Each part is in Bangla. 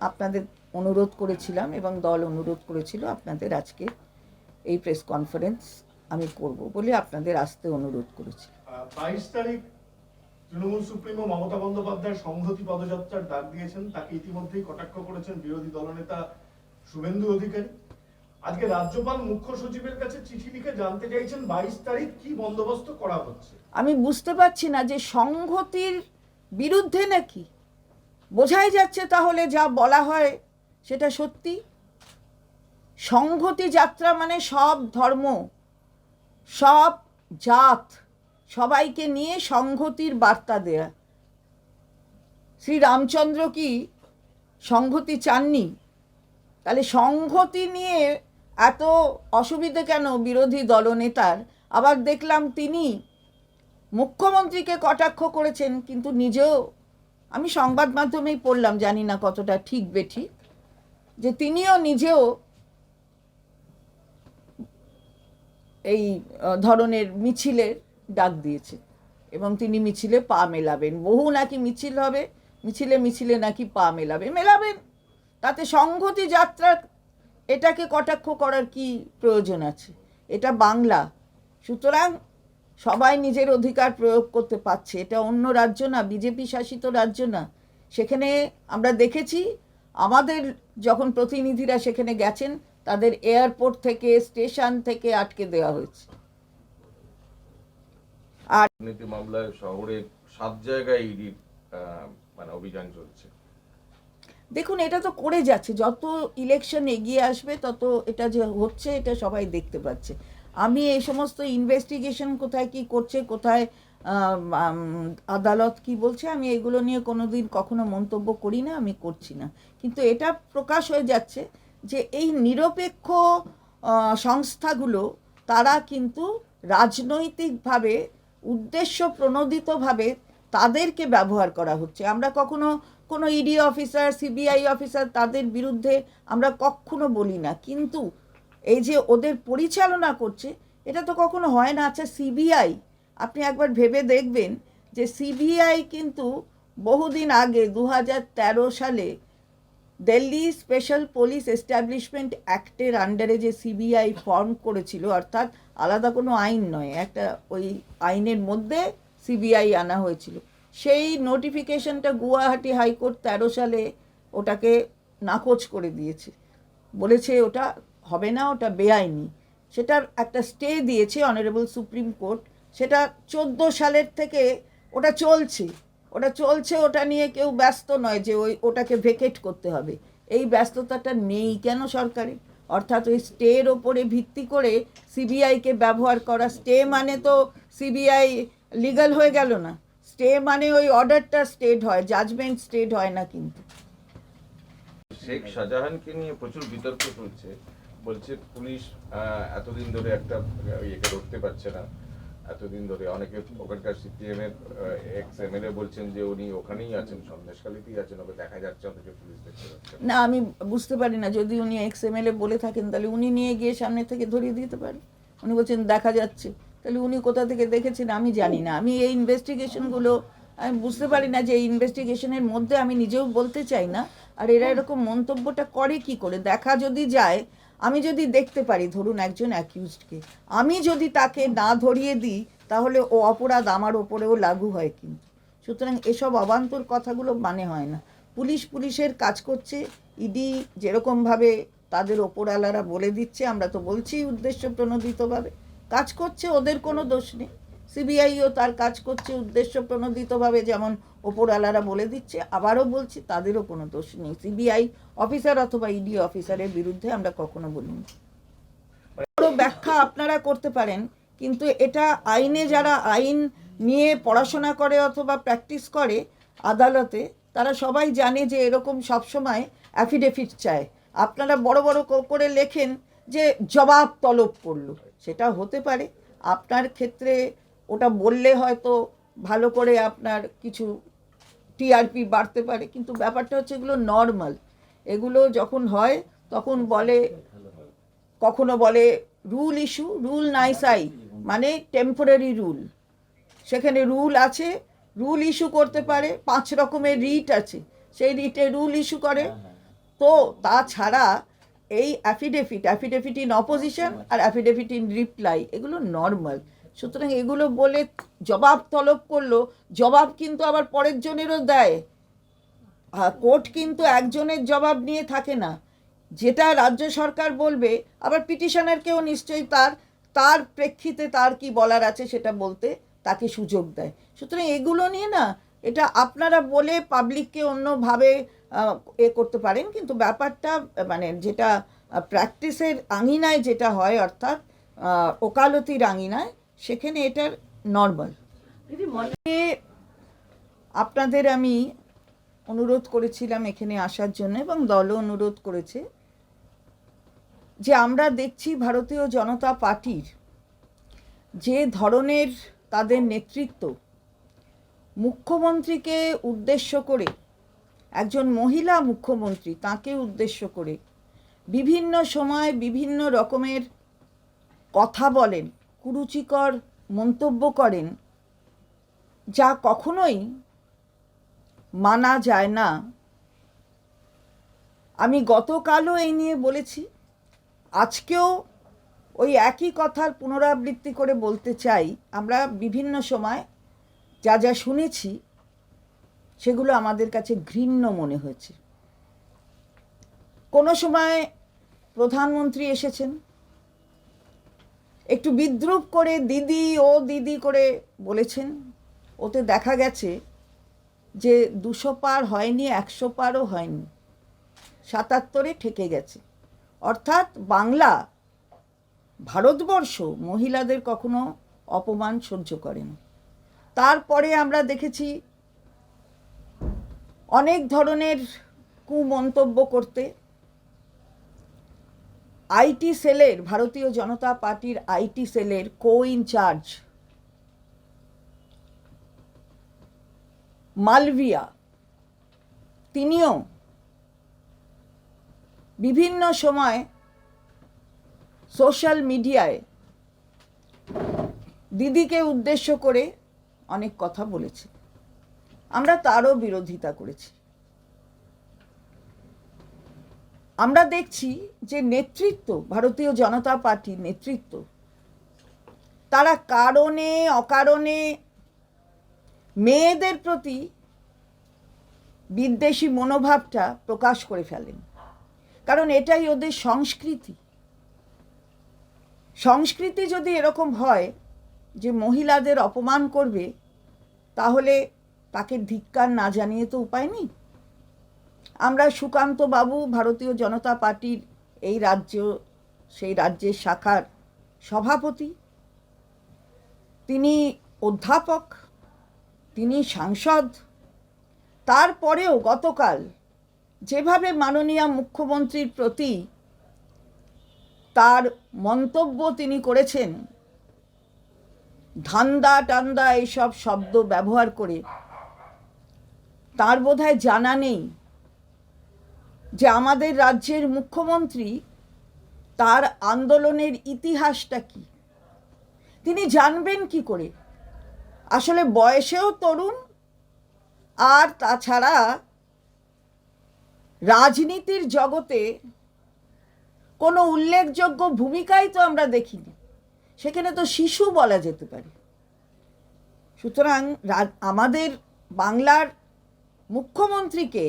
আপনাদের অনুরোধ করেছিলাম এবং দল অনুরোধ করেছিল আপনাদের আজকে এই প্রেস কনফারেন্স আমি করব বলে আপনাদের আসতে অনুরোধ করেছি। বাইশ তারিখ তৃণমূল সুপ্রিমো মমতা বন্দ্যোপাধ্যায় সংহতি পদযাত্রার ডাক দিয়েছেন তাকে ইতিমধ্যেই কটাক্ষ করেছেন বিরোধী দলনেতা শুভেন্দু অধিকারী। আজকে রাজ্যপাল মুখ্য সচিবের কাছে চিঠি লিখে জানতে চাইছেন বাইশ তারিখ কি বন্দোবস্ত করা হচ্ছে। আমি বুঝতে পারছি না যে সংহতির বিরুদ্ধে নাকি বোঝাই যাচ্ছে তাহলে যা বলা হয় সেটা সত্যি? সংহতি যাত্রা মানে সব ধর্ম, সব জাত, সবাইকে নিয়ে সংহতির বার্তা দেয়া। শ্রী রামচন্দ্র কি সংহতি চাননি? তাহলে সংহতি নিয়ে এত অসুবিধে কেন বিরোধী দলনেতার? আবার দেখলাম তিনি মুখ্যমন্ত্রীকে কটাক্ষ করেছেন, কিন্তু নিজেও আমি সংবাদ মাধ্যমেই পড়লাম, জানি না কতটা ঠিক বেঠিক যে তিনিও নিজেও এই ধরনের মিছিলের ডাক দিয়েছে এবং তিনি মিছিলে পা মেলাবেন। বহু নাকি মিছিল হবে, মিছিলে মিছিলে নাকি পা মেলাবে, মেলাবেন। তাতে সংহতি যাত্রা, এটাকে কটাক্ষ করার কি প্রয়োজন আছে? এটা বাংলা। সুতরাং সবাই নিজের অধিকার প্রয়োগ করতে পারছে। এটা অন্য রাজ্য না বিজেপি শাসিত রাজ্য না। সেখানে আমরা দেখেছি আমাদের যখন প্রতিনিধিরা সেখানে গেছেন তাদের এয়ারপোর্ট থেকে স্টেশন থেকে আটকে দেওয়া হয়েছে। দুর্নীতি মামলায় শহরে সাত জায়গায় ইডির মানে অভিযান চলছে। দেখুন এটা তো করে যাচ্ছে। যত ইলেকশন এগিয়ে আসবে তত এটা যে হচ্ছে এটা সবাই দেখতে পাচ্ছে। আমি এই সমস্ত ইনভেস্টিগেশন কোথায় কি করছে, কোথায় আদালত কি বলছে, আমি এগুলো নিয়ে কোনোদিন কখনো মন্তব্য করি না, আমি করছি না। কিন্তু এটা প্রকাশ হয়ে যাচ্ছে যে এই নিরপেক্ষ সংস্থাগুলো, তারা কিন্তু রাজনৈতিকভাবে উদ্দেশ্য প্রণোদিতভাবে তাদেরকে ব্যবহার করা হচ্ছে। আমরা কখনো কোনো ইডি অফিসার সিবিআই অফিসার তাদের বিরুদ্ধে আমরা কখনো বলি না। কিন্তু এই যে ওদের পরিচালনা করছে, এটা তো কখনো হয় না। আচ্ছা সিবিআই আপনি একবার ভেবে দেখবেন যে সিবিআই কিন্তু বহুদিন আগে দু হাজার তেরো সালে দিল্লি স্পেশাল পুলিশ এস্টাবলিশমেন্ট অ্যাক্টের আন্ডারে যে সিবিআই ফর্ম করেছিল, অর্থাৎ আলাদা কোনো আইন নয়, একটা ওই আইনের মধ্যে সিবিআই আনা হয়েছিল। সেই নোটিফিকেশনটা গুয়াহাটি হাইকোর্ট তেরো সালে ওটাকে নাকচ করে দিয়েছে। বলেছে ওটা হবে না, ওটা বেআইনি। সেটার একটা স্টে দিয়েছে অনারেবল সুপ্রিম কোর্ট সেটা চোদ্দ সালের থেকে ওটা চলছে। ওটা চলছে, ওটা নিয়ে কেউ ব্যস্ত নয় যে ওই, ওটাকে ভেকেট করতে হবে। এই ব্যস্ততাটা নেই কেন সরকারে? অর্থাৎ ওই স্টের ওপরে ভিত্তি করে সিবিআইকে ব্যবহার করা। স্টে মানে তো সিবিআই লিগাল হয়ে গেল না। স্টে মানে ওই অর্ডারটা স্টেট হয় জাজমেন্ট স্টেট হয় না কিন্তু। শেখ শাহজাহানকে নিয়ে প্রচুর বিতর্ক চলছে। বলছে, পুলিশ এতদিন ধরে একটা ইয়েকে ধরতে পারছে না। এতদিন ধরে অনেকে ওখানকার সিপিএম এর এক্স এমএলএ বলছেন যে উনি ওখানেই আছেন, সন্দেশখালিতেই আছেন, ওকে দেখা যাচ্ছে অথচ পুলিশ দেখতে না। আমি বুঝতে পারি না, যদি উনি এক্স এমএলএ বলে থাকেন, তাহলে উনি নিয়ে গিয়ে সামনে থেকে ধরিয়ে দিতে পারেন উনি বলছেন, দেখা যাচ্ছে। তাহলে উনি কোথা থেকে দেখেছেন, আমি জানি না। আমি এই ইনভেস্টিগেশনগুলো আমি বুঝতে পারি না যে এই ইনভেস্টিগেশনের মধ্যে আমি নিজেও বলতে চাই না আর এরা এরকম মন্তব্যটা করে কি করে? দেখা যদি যায়, আমি যদি দেখতে পারি, ধরুন একজন অ্যাকিউজডকে আমি যদি তাকে না ধরিয়ে দিই, তাহলে ও অপরাধ আমার ওপরেও লাগু হয় কিন্তু। সুতরাং এসব অবান্তর কথাগুলো মানে হয় না। পুলিশ পুলিশের কাজ করছে, ইডি যেরকমভাবে তাদের ওপরওয়ালারা বলে দিচ্ছে, আমরা তো বলছি উদ্দেশ্য প্রণোদিতভাবে। কাজ করছে, ওদের কোনো দোষ নেই। সিবিআইও তার কাজ করছে উদ্দেশ্য প্রণোদিতভাবে যেমন ওপরওয়ালারা বলে দিচ্ছে, আবারও বলছি, তাদেরও কোনো দোষ নেই। সিবিআই অফিসার অথবা ইডি অফিসারের বিরুদ্ধে আমরা কখনো বলিনি। বড় ব্যাখ্যা আপনারা করতে পারেন, কিন্তু এটা আইনে যারা আইন নিয়ে পড়াশোনা করে অথবা প্র্যাকটিস করে আদালতে, তারা সবাই জানে যে এরকম সবসময় অ্যাফিডেভিট চায়। আপনারা বড় বড় করে লেখেন যে জবাব তলব করল। সেটা হতে পারে। আপনার ক্ষেত্রে ওটা বললে হয়তো ভালো করে আপনার কিছু টিআরপি বাড়তে পারে, কিন্তু ব্যাপারটা হচ্ছে এগুলো নর্মাল এগুলো যখন হয়, তখন বলে, কখনো বলে রুল ইস্যু রুল নাইসাই মানে টেম্পোরারি রুল সেখানে রুল আছে রুল ইস্যু করতে পারে, পাঁচ রকমের রিট আছে। সেই রিটে রুল ইস্যু করে। তো তাছাড়া এই অ্যাফিডেভিট অ্যাফিডেভিট ইন অপোজিশন আর অ্যাফিডেভিট ইন রিপ্লাই এগুলো নর্মাল সুতরাং এগুলো বলে জবাব তলব করল, জবাব কিন্তু আবার পরের জনেরও দেয়। কোর্ট কিন্তু একজনের জবাব নিয়ে থাকে না। যেটা রাজ্য সরকার বলবে, আবার পিটিশনারকেও নিশ্চয়ই তার তার প্রেক্ষিতে তার কি বলার আছে সেটা বলতে তাকে সুযোগ দেয়। সুতরাং এগুলো নিয়ে না, এটা আপনারা বলে পাবলিককে অন্যভাবে এ করতে পারেন। কিন্তু ব্যাপারটা মানে যেটা প্র্যাকটিসের আঙিনায় যেটা হয় অর্থাৎ ওকালতির আঙিনায় সেখানে এটার নর্মাল মনে আপনাদের আমি অনুরোধ করেছিলাম এখানে আসার জন্য এবং দলও অনুরোধ করেছে যে আমরা দেখছি ভারতীয় জনতা পার্টির যে ধরনের তাদের নেতৃত্ব মুখ্যমন্ত্রীকে উদ্দেশ্য করে একজন মহিলা মুখ্যমন্ত্রী তাকে উদ্দেশ্য করে বিভিন্ন সময় বিভিন্ন রকমের কথা বলেন। কুরুচিকর মন্তব্য করেন, যা কখনোই মানা যায় না। আমি গতকালও এই নিয়ে বলেছি, আজকেও ওই একই কথার পুনরাবৃত্তি করে বলতে চাই। আমরা বিভিন্ন সময় যা যা শুনেছি, সেগুলো আমাদের কাছে ঘৃণ্য মনে হয়েছে। কোনো সময় প্রধানমন্ত্রী এসেছেন একটু বিদ্রুপ করে দিদি, ও দিদি করে বলেছেন। ওতে দেখা গেছে যে দুশো পার হয়নি, একশো পারও হয়নি। সাতাত্তরে ঠেকে গেছে। অর্থাৎ বাংলা, ভারতবর্ষ মহিলাদের কখনো অপমান সহ্য করে না তারপরে আমরা দেখেছি অনেক ধরনের কুমন্তব্য করতে আইটি সেলের, ভারতীয় জনতা পার্টির আইটি সেলের কো ইনচার্জ মালভিয়া। তিনিও বিভিন্ন সময় সোশ্যাল মিডিয়ায় দিদিকে উদ্দেশ্য করে অনেক কথা বলেছে। আমরা তারও বিরোধিতা করেছি। আমরা দেখছি যে নেতৃত্ব, ভারতীয় জনতা পার্টির নেতৃত্ব, তারা কারণে, অকারণে মেয়েদের প্রতি বিদ্বেষী মনোভাবটা প্রকাশ করে ফেলেন। কারণ এটাই ওদের সংস্কৃতি। সংস্কৃতি যদি এরকম হয় যে মহিলাদের অপমান করবে, তাহলে তাকে ধিক্কার না জানিয়ে তো উপায় নেই। আমরা সুকান্ত বাবু, ভারতীয় জনতা পার্টির এই রাজ্য, সেই রাজ্যের শাখার সভাপতি। তিনি অধ্যাপক, তিনি সাংসদ। তারপরেও গতকাল যেভাবে মাননীয় মুখ্যমন্ত্রীর প্রতি তার মন্তব্য তিনি করেছেন, ধান্দা টান্দা এইসব শব্দ ব্যবহার করে, তার বোধহয় জানা নেই যে আমাদের রাজ্যের মুখ্যমন্ত্রী তার আন্দোলনের ইতিহাসটা কি? তিনি জানবেন কি করে? আসলে বয়সেও তরুণ আর তাছাড়া রাজনীতির জগতে কোনো উল্লেখযোগ্য ভূমিকাই তো আমরা দেখিনি। সেখানে তো শিশু বলা যেতে পারে। সুতরাং আমাদের বাংলার মুখ্যমন্ত্রীকে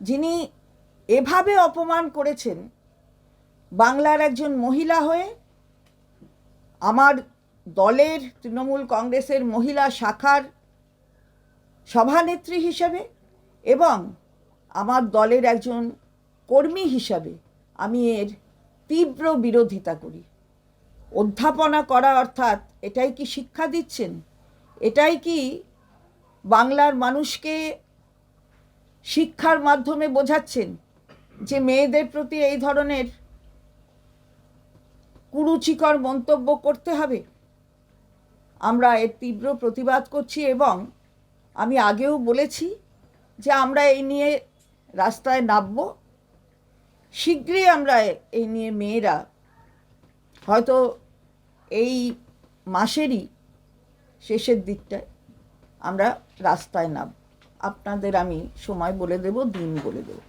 যিনি এভাবে অপমান করেছেন বাংলার একজন মহিলা হয়ে আমার দলের তৃণমূল কংগ্রেসের মহিলা শাখার সভানেত্রী হিসেবে এবং আমার দলের একজন কর্মী হিসাবে আমি এর তীব্র বিরোধিতা করি। অধ্যাপনা করা অর্থাৎ এটাই কি শিক্ষা দিচ্ছেন? এটাই কি বাংলার মানুষকে শিক্ষার মাধ্যমে বোঝাচ্ছেন? যে মেয়েদের প্রতি এই ধরনের কুরুচিকর মন্তব্য করতে হবে? আমরা এর তীব্র প্রতিবাদ করছি এবং আমি আগেও বলেছি যে আমরা এই নিয়ে রাস্তায় নামব। শীঘ্রই আমরা এই নিয়ে মেয়েরা হয়তো এই মাসেরই শেষের দিকটায় আমরা রাস্তায় নাম আপনাদের আমি সময় বলে দেব, দিন বলে দেবো।